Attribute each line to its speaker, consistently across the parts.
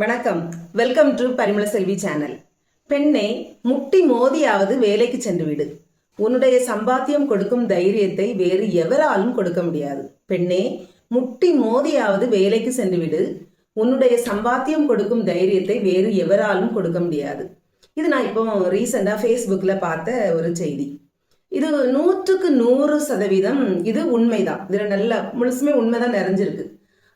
Speaker 1: வணக்கம். Welcome to Parimala Selvi channel பெண்ணே முட்டி மோதியாவது வேலைக்கு சென்று விடு. உன்னுடைய சம்பாத்தியம் கொடுக்கும் தைரியத்தை வேறு எவராலும் கொடுக்க முடியாது. பெண்ணே முட்டி மோதியாவது வேலைக்கு சென்று விடு. உன்னுடைய சம்பாத்தியம் கொடுக்கும் தைரியத்தை வேறு எவராலும் கொடுக்க முடியாது. இது நான் இப்போ ரீசெண்டாக ஃபேஸ்புக்கில் பார்த்த ஒரு செய்தி. இது நூற்றுக்கு நூறு சதவீதம் இது உண்மைதான். இதில் நல்ல முழுசுமே உண்மைதான் நிறைஞ்சிருக்கு.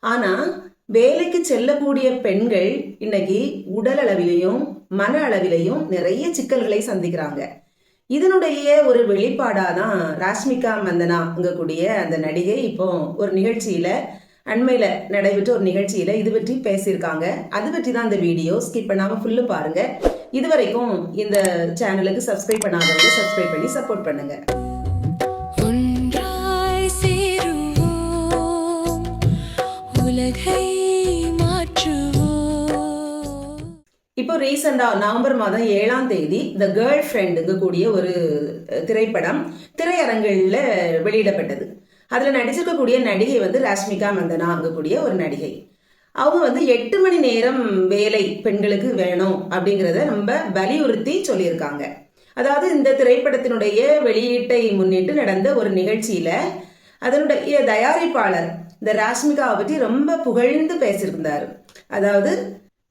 Speaker 1: ஆனால் வேலைக்கு செல்லக்கூடிய பெண்கள் இன்னைக்கு உடல் அளவிலையும் மன அளவிலையும் நிறைய சிக்கல்களை சந்திக்கிறாங்க. இதனுடைய ஒரு வெளிப்பாடாக தான் ராஷ்மிகா மந்தனாங்கக்கூடிய அந்த நடிகை இப்போ ஒரு நிகழ்ச்சியில அண்மையில் நடைபெற்ற ஒரு நிகழ்ச்சியில இது பற்றி பேசியிருக்காங்க. அது பற்றி தான் இந்த வீடியோ. ஸ்கிப் பண்ணாம ஃபுல்லு பாருங்க. இது வரைக்கும் இந்த சேனலுக்கு சப்ஸ்கிரைப் பண்ணாதவங்க சப்ஸ்கிரைப் பண்ணி சப்போர்ட் பண்ணுங்க.
Speaker 2: உலகை
Speaker 1: இப்போ ரீசெண்டா நவம்பர் மாதம் ஏழாம் தேதி த கேர்ள் ஃப்ரெண்டுங்க கூடிய ஒரு திரைப்படம் திரையரங்குகளில் வெளியிடப்பட்டது. அதில் நடிச்சிருக்கக்கூடிய நடிகை வந்து ராஷ்மிகா மந்தனா கூடிய ஒரு நடிகை. அவங்க வந்து எட்டு மணி நேரம் வேலை பெண்களுக்கு வேணும் அப்படிங்கிறத நம்ம வலியுறுத்தி சொல்லியிருக்காங்க. அதாவது இந்த திரைப்படத்தினுடைய வெளியீட்டை முன்னிட்டு நடந்த ஒரு நிகழ்ச்சியில அதனுடைய தயாரிப்பாளர் இந்த ராஷ்மிகாவை பற்றி ரொம்ப புகழ்ந்து பேசியிருந்தார். அதாவது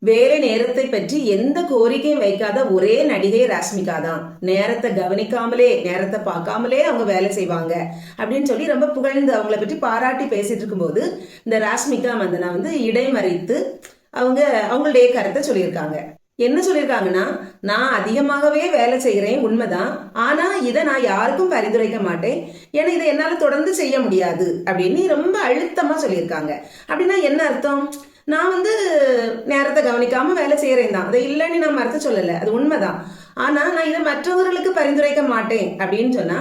Speaker 1: வேலை நேரத்தை பற்றி எந்த கோரிக்கையும் வைக்காத ஒரே நடிகை ராஷ்மிகா தான். நேரத்தை கவனிக்காமலே நேரத்தை பார்க்காமலே அவங்க வேலை செய்வாங்க அப்படின்னு சொல்லி ரொம்ப புகழ்ந்து அவங்கள பற்றி பாராட்டி பேசிட்டு இருக்கும்போது இந்த ராஷ்மிகா மந்தனா வந்து இடைமறித்து அவங்க அவங்களுடைய கருத்தை சொல்லியிருக்காங்க. என்ன சொல்லியிருக்காங்கன்னா நான் அதிகமாகவே வேலை செய்கிறேன் உண்மைதான் ஆனா இதை நான் யாருக்கும் பரிந்துரைக்க மாட்டேன். ஏன்னா இதை என்னால தொடர்ந்து செய்ய முடியாது அப்படின்னு ரொம்ப அழுத்தமா சொல்லியிருக்காங்க. அப்படின்னா என்ன அர்த்தம்? நான் வந்து நேரத்தை கவனிக்காம வேலை செய்யறேன் தான். அதை இல்லைன்னு நான் மறுத்து சொல்லலை. அது உண்மைதான். ஆனா நான் இதை மற்றவர்களுக்கு பரிந்துரைக்க மாட்டேன் அப்படின்னு சொன்னா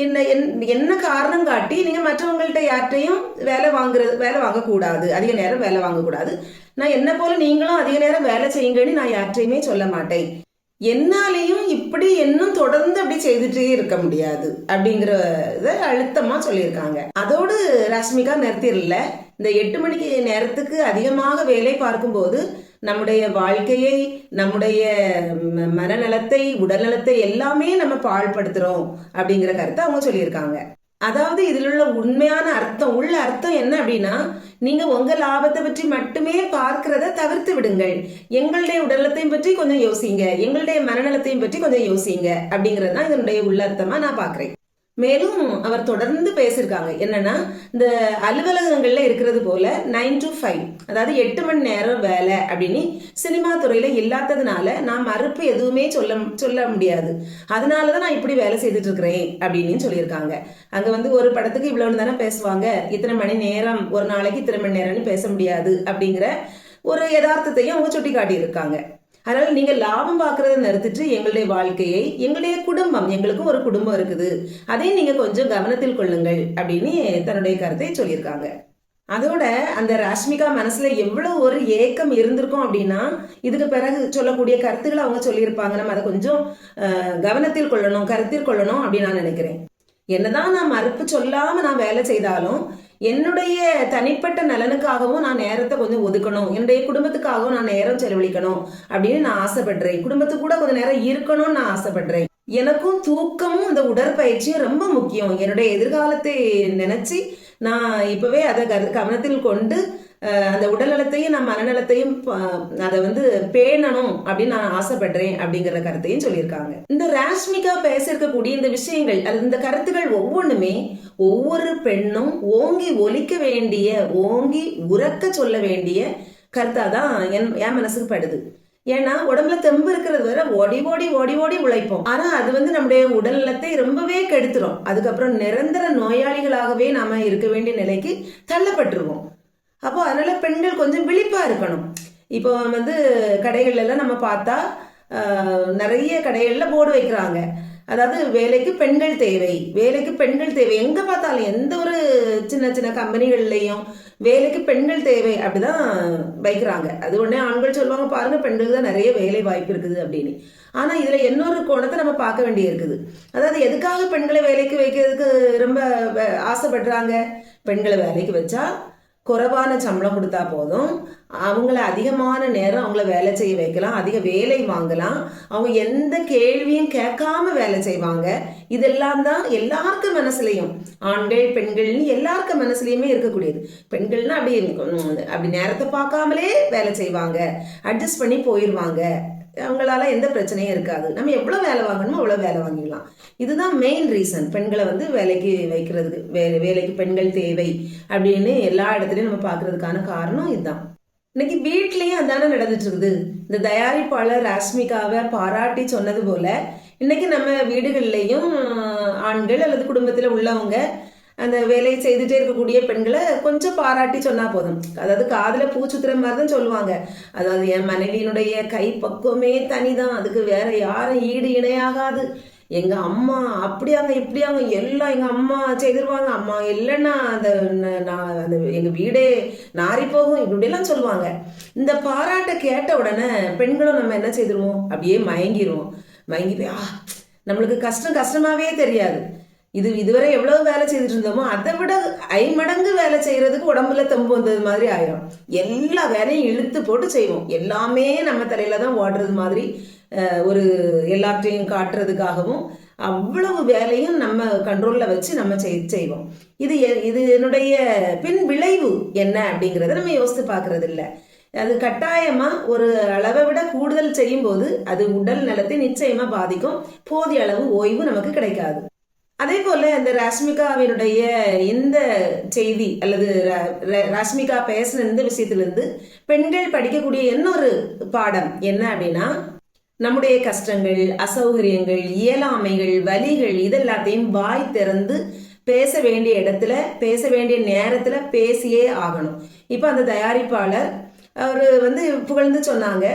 Speaker 1: என்ன என்- என்ன காரணம் காட்டி நீங்கள் மற்றவங்கள்ட்ட யார்கிட்டையும் வேலை வாங்குறது வேலை வாங்கக்கூடாது. அதிக நேரம் வேலை வாங்கக்கூடாது. நான் என்ன போல நீங்களும் அதிக நேரம் வேலை செய்யுங்கன்னு நான் யார்கிட்டையுமே சொல்ல மாட்டேன். என்னாலையும் இப்படி இன்னும் தொடர்ந்து அப்படி செய்துட்டே இருக்க முடியாது அப்படிங்கிறத அழுத்தமா சொல்லியிருக்காங்க. அதோடு ரஷ்மிகா நிறுத்திடல. இந்த எட்டு மணிக்கு நேரத்துக்கு அதிகமாக வேலை பார்க்கும்போது நம்முடைய வாழ்க்கையை நம்முடைய மனநலத்தை உடல்நலத்தை எல்லாமே நம்ம பாழ்படுத்துறோம் அப்படிங்கிற கருத்தை அவங்க சொல்லியிருக்காங்க. அதாவது இதில் உள்ள உண்மையான அர்த்தம் உள்ள அர்த்தம் என்ன அப்படின்னா நீங்க உங்க லாபத்தை பற்றி மட்டுமே பார்க்கிறத தவிர்த்து விடுங்கள். எங்களுடைய உடல்நலத்தையும் பற்றி கொஞ்சம் யோசிங்க. எங்களுடைய மனநலத்தையும் பற்றி கொஞ்சம் யோசிங்க அப்படிங்கிறது தான் இதனுடைய உள்ள அர்த்தமா நான் பாக்குறேன் மேலும் அவர் தொடர்ந்து பேசியிருக்காங்க. என்னன்னா இந்த அலுவலகங்கள்ல இருக்கிறது போல நைன் டு ஃபைவ் அதாவது எட்டு மணி நேரம் வேலை அப்படின்னு சினிமா துறையில இல்லாததுனால நான் மறுப்பு எதுவுமே சொல்ல சொல்ல முடியாது. அதனால தான் நான் இப்படி வேலை செய்துட்டு இருக்கிறேன் அப்படின்னு சொல்லியிருக்காங்க. அங்க வந்து ஒரு படத்துக்கு இவ்வளவு தானே பேசுவாங்க. இத்தனை மணி நேரம் ஒரு நாளைக்கு இத்தனை மணி நேரம்னு பேச முடியாது அப்படிங்கிற ஒரு யதார்த்தத்தையும் அவங்க சுட்டி காட்டியிருக்காங்க அதனால நீங்க லாபம் பார்க்கறத நிறுத்திட்டு எங்களுடைய வாழ்க்கையை எங்களுடைய குடும்பம் எங்களுக்கும் ஒரு குடும்பம் இருக்குது. அதையும் நீங்க கொஞ்சம் கவனத்தில் கொள்ளுங்கள் அப்படின்னு தன்னுடைய கருத்தை சொல்லியிருக்காங்க. அதோட அந்த ராஷ்மிகா மனசுல எவ்வளவு ஒரு ஏக்கம் இருந்திருக்கும் அப்படின்னா இதுக்கு பிறகு சொல்லக்கூடிய கருத்துக்களை அவங்க சொல்லியிருப்பாங்க. நம்ம அதை கொஞ்சம் கவனத்தில் கொள்ளணும் கருத்தில் கொள்ளணும் அப்படின்னு நான் நினைக்கிறேன். என்னதான் நான் மறுப்பு சொல்லாம நான் வேலை செய்தாலும் என்னுடைய தனிப்பட்ட நலனுக்காகவும் நான் நேரத்தை கொஞ்சம் ஒதுக்கணும். என்னுடைய குடும்பத்துக்காகவும் நான் நேரம் செலவழிக்கணும் அப்படின்னு நான் ஆசைப்படுறேன். குடும்பத்து கூட கொஞ்சம் நேரம் இருக்கணும்னு நான் ஆசைப்படுறேன். எனக்கும் தூக்கமும் இந்த உடற்பயிற்சியும் ரொம்ப முக்கியம். என்னுடைய எதிர்காலத்தை நினைச்சு நான் இப்பவே அதை கரு- கவனத்தில் கொண்டு அந்த உடல்நலத்தையும் நம்ம மனநலத்தையும் ப- அதை வந்து பேணணும் அப்படின்னு நான் ஆசைப்படுறேன் அப்படிங்கிற கருத்தையும் சொல்லியிருக்காங்க. இந்த ராஷ்மிகா பேசியிருக்கக்கூடிய இந்த விஷயங்கள் அல்லது இந்த கருத்துக்கள் ஒவ்வொன்றுமே ஒவ்வொரு பெண்ணும் ஓங்கி ஒலிக்க வேண்டிய ஓங்கி உறக்க சொல்ல வேண்டிய கருத்தா தான் என் என் மனசுக்கு படுது. ஏன்னா உடம்புல தெம்பு இருக்கிறது வரை ஓடி ஓடி ஓடி ஓடி உழைப்போம். ஆனா அது வந்து நம்முடைய உடல்நலத்தை ரொம்பவே கெடுத்துரும். அதுக்கப்புறம் நிரந்தர நோயாளிகளாகவே நாம இருக்க வேண்டிய நிலைக்கு தள்ளப்பட்டுருவோம். அப்போ அதனால் பெண்கள் கொஞ்சம் விழிப்பாக இருக்கணும். இப்போ வந்து கடைகள்ல எல்லாம் நம்ம பார்த்தா நிறைய கடைகளில் போர்டு வைக்கிறாங்க. அதாவது வேலைக்கு பெண்கள் தேவை வேலைக்கு பெண்கள் தேவை. எங்கே பார்த்தாலும் எந்த ஒரு சின்ன சின்ன கம்பெனிகள்லையும் வேலைக்கு பெண்கள் தேவை அப்படிதான் வைக்கிறாங்க. அது உடனே ஆண்கள் சொல்லுவாங்க பாருங்க பெண்களுக்கு தான் நிறைய வேலை வாய்ப்பு இருக்குது அப்படின்னு. ஆனால் இதில் இன்னொரு கோணத்தை நம்ம பார்க்க வேண்டிய இருக்குது அதாவது எதுக்காக பெண்களை வேலைக்கு வைக்கிறதுக்கு ரொம்ப ஆசைப்படுறாங்க? பெண்களை வேலைக்கு வச்சா குறைவான சம்பளம் கொடுத்தா போதும். அவங்கள அதிகமான நேரம் அவங்கள வேலை செய்ய வைக்கலாம். அதிக வேலை வாங்கலாம். அவங்க எந்த கேள்வியும் கேட்காம வேலை செய்வாங்க. இதெல்லாம் தான் எல்லாருக்கும் மனசுலையும். ஆண்கள் பெண்கள்னு எல்லாருக்கும் மனசுலையுமே இருக்கக்கூடியது. பெண்கள்னா அப்படி அப்படி நேரத்தை பார்க்காமலே வேலை செய்வாங்க. அட்ஜஸ்ட் பண்ணி போயிடுவாங்க அவங்களால எந்த பிரச்சனையும் இருக்காது. நம்ம எவ்வளோ வேலை வாங்கணுமோ அவ்வளோ வேலை வாங்கிடலாம். இதுதான் மெயின் ரீசன் பெண்களை வந்து வேலைக்கு வைக்கிறதுக்கு வே வேலைக்கு பெண்கள் தேவை அப்படின்னு எல்லா இடத்துலையும் நம்ம பார்க்கறதுக்கான காரணம் இதுதான். இன்னைக்கு வீட்லேயும் அதானே நடந்துட்டு இருக்குது. இந்த தயாரிப்பாளர் ராஷ்மிகாவை பாராட்டி சொன்னது போல இன்னைக்கு நம்ம வீடுகள்லையும் ஆண்கள் அல்லது குடும்பத்தில் உள்ளவங்க அந்த வேலையை செய்துட்டே இருக்கக்கூடிய பெண்களை கொஞ்சம் பாராட்டி சொன்னால் போதும். அதாவது காதில் பூச்சுத்துற மாதிரி தான் சொல்லுவாங்க. அதாவது என் மனைவியினுடைய கை பக்குவமே தனிதான். அதுக்கு வேற யாரும் ஈடு இணையாகாது. எங்கள் அம்மா அப்படியாங்க இப்படியாங்க எல்லாம் எங்கள் அம்மா செய்திருவாங்க. அம்மா இல்லைன்னா அந்த நான் அந்த எங்கள் வீடே நாரி போகும். இப்படிலாம் சொல்லுவாங்க. இந்த பாராட்டை கேட்ட உடனே பெண்களும் நம்ம என்ன செய்திருவோம்? அப்படியே மயங்கிடுவோம் மயங்கி போய் ஆ நம்மளுக்கு கஷ்டம் கஷ்டமாவே தெரியாது. இது இதுவரை எவ்வளவு வேலை செய்துட்டு இருந்தோமோ அதை விட ஐமடங்கு வேலை செய்யறதுக்கு உடம்புல தெம்பு வந்தது மாதிரி ஆயிரும். எல்லா வேலையும் இழுத்து போட்டு செய்வோம். எல்லாமே நம்ம தலையில தான் ஓடுறது மாதிரி ஒரு எல்லாத்தையும் காட்டுறதுக்காகவும் அவ்வளவு வேலையும் நம்ம கண்ட்ரோல்ல வச்சு நம்ம செய் செய்வோம். இது எ- இது என்னுடைய பின் விளைவு என்ன அப்படிங்கிறத நம்ம யோசித்து பார்க்கறது இல்லை அது கட்டாயமா ஒரு அளவை விட கூடுதல் செய்யும் போது அது உடல் நலத்தை நிச்சயமா பாதிக்கும். போதிய அளவு ஓய்வு நமக்கு கிடைக்காது. அதே போல இந்த ராஷ்மிகாவினுடைய இந்த செய்தி அல்லது ராஷ்மிகா பேசின இந்த விஷயத்திலிருந்து பெண்கள் படிக்கக்கூடிய இன்னொரு பாடம் என்ன அப்படின்னா நம்முடைய கஷ்டங்கள் அசௌகரியங்கள் இயலாமைகள் வலிகள் இதெல்லாத்தையும் வாய் திறந்து பேச வேண்டிய இடத்துல பேச வேண்டிய நேரத்துல பேசியே ஆகணும். இப்போ அந்த தயாரிப்பாளர் அவர் வந்து புகழ்ந்து சொன்னாங்க.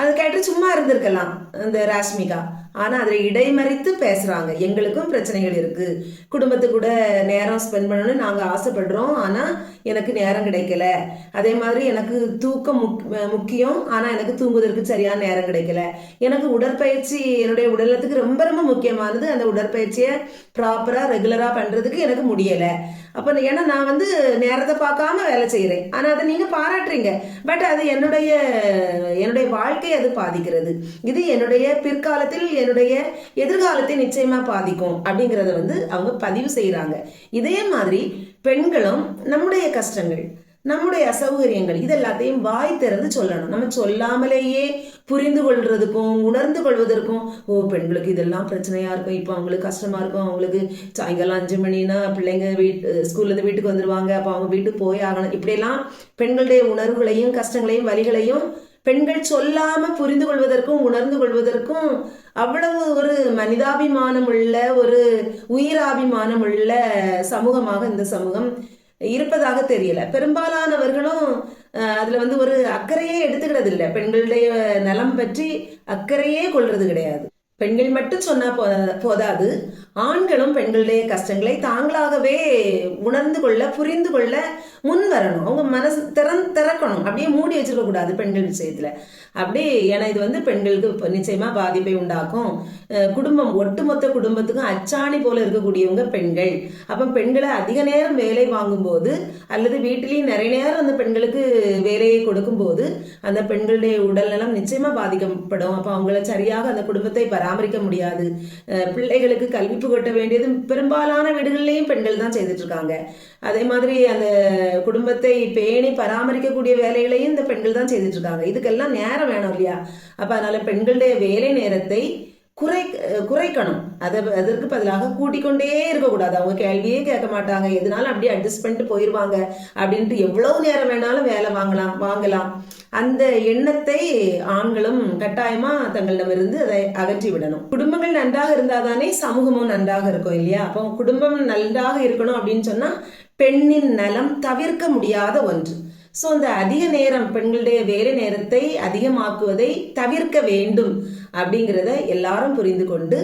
Speaker 1: அது கேட்டு சும்மா இருந்திருக்கலாம் அந்த ராஷ்மிகா. ஆனால் அதில் இடைமறித்து பேசுகிறாங்க எங்களுக்கும் பிரச்சனைகள் இருக்குது குடும்பத்து கூட நேரம் ஸ்பெண்ட் பண்ணணும்னு நாங்கள் ஆசைப்படுறோம். ஆனால் எனக்கு நேரம் கிடைக்கல. அதே மாதிரி எனக்கு தூக்கம் முக்- முக்கியம். ஆனால் எனக்கு தூங்குவதற்கு சரியான நேரம் கிடைக்கல. எனக்கு உடற்பயிற்சி என்னுடைய உடலத்துக்கு ரொம்ப ரொம்ப முக்கியமானது அந்த உடற்பயிற்சியை ப்ராப்பராக ரெகுலராக பண்ணுறதுக்கு எனக்கு முடியலை. அப்போ ஏன்னா நான் வந்து நேரத்தை பார்க்காம வேலை செய்கிறேன் ஆனால் அதை நீங்கள் பாராட்டுறீங்க. பட் அது என்னுடைய என்னுடைய வாழ்க்கையை அது பாதிக்கிறது. இது என்னுடைய பிற்காலத்தில் என்னுடைய எதிர்காலத்தை நிச்சயமா பாதிக்கும் அப்படிங்கறத வந்து அவங்க பதிவு செய்யறாங்க இதே மாதிரி பெண்களும் நம்முடைய கஷ்டங்கள் நம்முடைய அசௌகரியங்கள் இது எல்லாத்தையும் வாய் திறந்து சொல்லணும். நம்ம சொல்லாமலேயே புரிந்து கொள்றதுக்கும் உணர்ந்து கொள்வதற்கும் ஓ பெண்களுக்கு இதெல்லாம் பிரச்சனையா இருக்கும். இப்போ அவங்களுக்கு கஷ்டமா இருக்கும். அவங்களுக்கு சாயங்காலம் அஞ்சு மணினா பிள்ளைங்க வீட்டு ஸ்கூல்ல இருந்து வீட்டுக்கு வந்துருவாங்க. அப்போ அவங்க வீட்டுக்கு போய் ஆகணும். இப்படியெல்லாம் பெண்களுடைய உணர்வுகளையும் கஷ்டங்களையும் வழிகளையும் பெண்கள் சொல்லாம புரிந்து கொள்வதற்கும் உணர்ந்து கொள்வதற்கும் அவ்வளவு ஒரு மனிதாபிமானம் உள்ள ஒரு உயிராபிமானம் உள்ள சமூகமாக இந்த சமூகம் இருப்பதாக தெரியல. பெரும்பாலானவர்களும் அதுல வந்து ஒரு அக்கறையே எடுத்துக்கிறது இல்லை பெண்களுடைய நலம் பற்றி அக்கறையே கொள்றது கிடையாது. பெண்கள் மட்டும் சொன்னா போதாது. ஆண்களும் பெண்களுடைய கஷ்டங்களை தாங்களாகவே உணர்ந்து கொள்ள புரிந்து கொள்ள முன் வரணும் அவங்க மனசு திறன் திறக்கணும். அப்படியே மூடி வச்சிருக்க கூடாது பெண்கள் விஷயத்துல. அப்படி ஏன்னா இது வந்து பெண்களுக்கு நிச்சயமாக நிச்சயமா பாதிப்பை உண்டாக்கும். குடும்பம் ஒட்டுமொத்த குடும்பத்துக்கும் அச்சாணி போல இருக்கக்கூடியவங்க பெண்கள். அப்போ பெண்களை அதிக நேரம் வேலை வாங்கும்போது அல்லது வீட்டிலையும் நிறைய நேரம் அந்த பெண்களுக்கு வேலையை கொடுக்கும்போது அந்த பெண்களுடைய உடல்நலம் நிச்சயமா பாதிக்கப்படும். அப்போ அவங்கள சரியாக அந்த குடும்பத்தை பராமரிக்க முடியாது. பிள்ளைகளுக்கு கல்வி புகட்ட வேண்டியது பெரும்பாலான வீடுகள்லையும் பெண்கள் தான் செய்துட்டு இருக்காங்க அதே மாதிரி அந்த குடும்பத்தை பேணி பராமரிக்கக்கூடிய வேலைகளையும் இந்த பெண்கள் தான் செய்துட்டு இருக்காங்க இதுக்கெல்லாம் நேரம் வேணும் இல்லையா? அப்ப அதனால பெண்களுடைய வேலை நேரத்தை குறை குறைக்கணும். அதை அதற்கு பதிலாக கூட்டிக்கொண்டே இருக்கக்கூடாது. அவங்க கேள்வியே கேட்க மாட்டாங்க. எதனாலும் அப்படியே அட்ஜஸ்ட் பண்ணிட்டு போயிடுவாங்க அப்படின்ட்டு எவ்வளவு நேரம் வேணாலும் வேலை வாங்கலாம் வாங்கலாம். அந்த எண்ணத்தை ஆண்களும் கட்டாயமா தங்களிடமிருந்து அதை அகற்றி விடணும். குடும்பங்கள் நன்றாக இருந்தாதானே சமூகமும் நன்றாக இருக்கும் இல்லையா? அப்போ குடும்பம் நன்றாக இருக்கணும் அப்படின்னு சொன்னா பெண்ணின் நலம் தவிர்க்க முடியாத ஒன்று. ஸோ இந்த அதிக நேரம் பெண்களுடைய வேலை நேரத்தை அதிகமாக்குவதை தவிர்க்க வேண்டும் அப்படிங்கிறத எல்லாரும் புரிந்து கொண்டு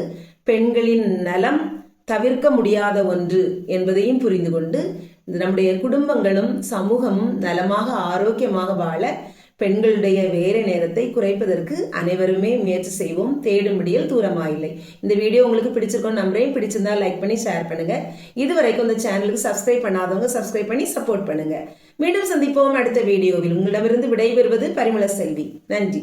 Speaker 1: பெண்களின் நலம் தவிர்க்க முடியாத ஒன்று என்பதையும் புரிந்து கொண்டு நம்முடைய குடும்பங்களும் சமூகமும் நலமாக ஆரோக்கியமாக வாழ பெண்களுடைய வேறு நேரத்தை குறைப்பதற்கு அனைவருமே முயற்சி செய்வோம். தேடும்படியில் விடியல் தூரமாயில்லை. இந்த வீடியோ உங்களுக்கு பிடிச்சிருக்கோம் நம்புறேன். பிடிச்சிருந்தா லைக் பண்ணி ஷேர் பண்ணுங்க. இது வரைக்கும் இந்த சேனலுக்கு சப்ஸ்கிரைப் பண்ணாதவங்க சப்ஸ்கிரைப் பண்ணி சப்போர்ட் பண்ணுங்க. மீண்டும் சந்திப்போம் அடுத்த வீடியோவில். உங்களிடமிருந்து விடைபெறுவது பரிமள செல்வி. நன்றி.